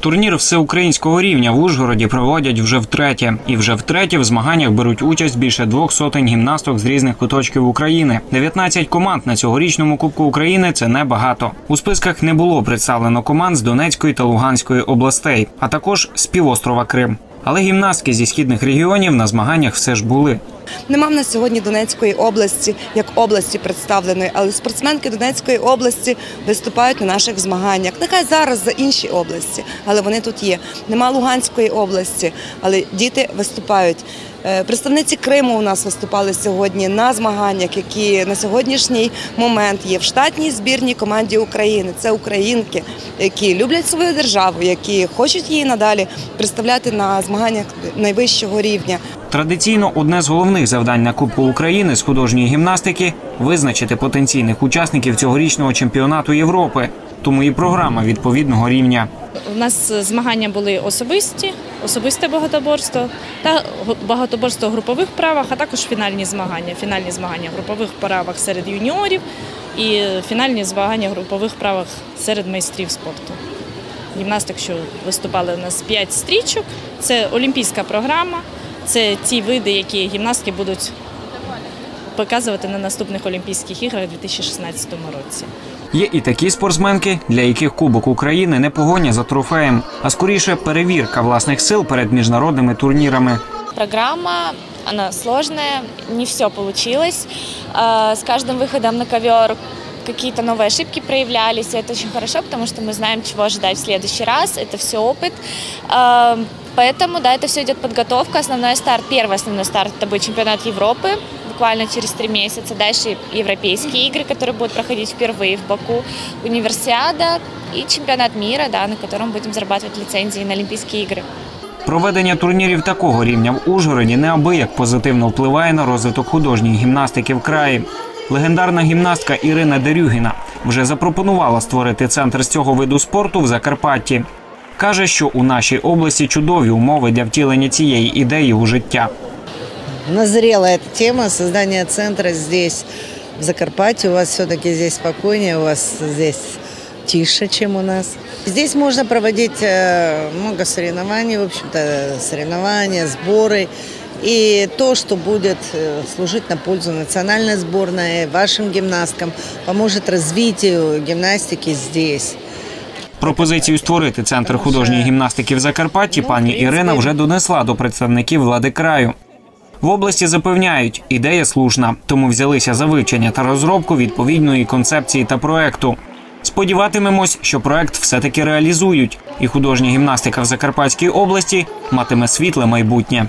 Турнір всеукраїнського рівня в Ужгороді проводять вже втретє, і вже втретє в змаганнях беруть участь більше двох сотень гімнасток з різних куточків України. 19 команд на цьогорічному Кубку України це небагато. У списках не було представлено команд з Донецької та Луганської областей, а також з півострова Крим. Але гімнастки зі східних регіонів на змаганнях все ж були. Нема в нас сьогодні Донецької області як області представленої, але спортсменки Донецької області виступають на наших змаганнях. Нехай зараз за інші області, але вони тут є. Нема Луганської області, але діти виступають. Е, Представниці Криму у нас виступали сьогодні на змаганнях, які на сьогоднішній момент є в штатній збірній команді України. Це українки, які люблять свою державу, які хочуть її надалі представляти на змаганнях найвищого рівня. Традиційно одне з головних завдань на Кубку України з художньої гімнастики визначити потенційних учасників цьогорічного чемпіонату Європи. Тому і програма відповідного рівня. У нас змагання були особисті, особисте багатоборство та багатоборство в групових правах, а також фінальні змагання. Фінальні змагання в групових правах серед юніорів і фінальні змагання в групових правах серед майстрів спорту. Гімнастик, що виступали у нас 5 стрічок. Це олімпійська програма. Це ті види, які гімнастки будуть показувати на наступних Олімпійських іграх у 2016 році. Є і такі спортсменки, для яких Кубок України не погоня за трофеєм, а скоріше перевірка власних сил перед міжнародними турнірами. Программа, она сложная, не все получилось. А, С каждым выходом на ковер какие-то новые ошибки проявлялись, и это очень хорошо, потому что мы знаем, чего ожидать в следующий раз, это все опыт. А, Поэтому, да, это все идет подготовка. Основной старт, первый основной старт, это будет чемпионат Европы, буквально через три месяца. Дальше европейские игры, которые будут проходить впервые в Баку, универсиада и чемпионат мира, да, на котором будем зарабатывать лицензии на Олимпийские игры. Проведення турнірів такого рівня в Ужгороді неабияк позитивно впливає на розвиток художньої гімнастики в краї. Легендарна гімнастка Ірина Дерюгіна вже запропонувала створити центр з цього виду спорту в Закарпатті. Каже, що у нашій області чудові умови для втілення цієї ідеї у життя. назрела эта тема создания центра здесь, в Закарпатье. У вас все-таки здесь спокойнее, у вас здесь тише, чем у нас. Здесь можно проводить э, много соревнований, в общем-то, соревнования, сборы. И то, что будет э, служить на пользу национальной сборной, вашим гимнасткам, поможет развитию гимнастики здесь. Пропозицію створити центр художньої гімнастики в Закарпатті пані Ірина вже донесла до представників влади краю. В області запевняють, ідея слушна, тому взялися за вивчення та розробку відповідної концепції та проекту. Сподіватимемось, що проект все-таки реалізують, і художня гімнастика в Закарпатській області матиме світле майбутнє.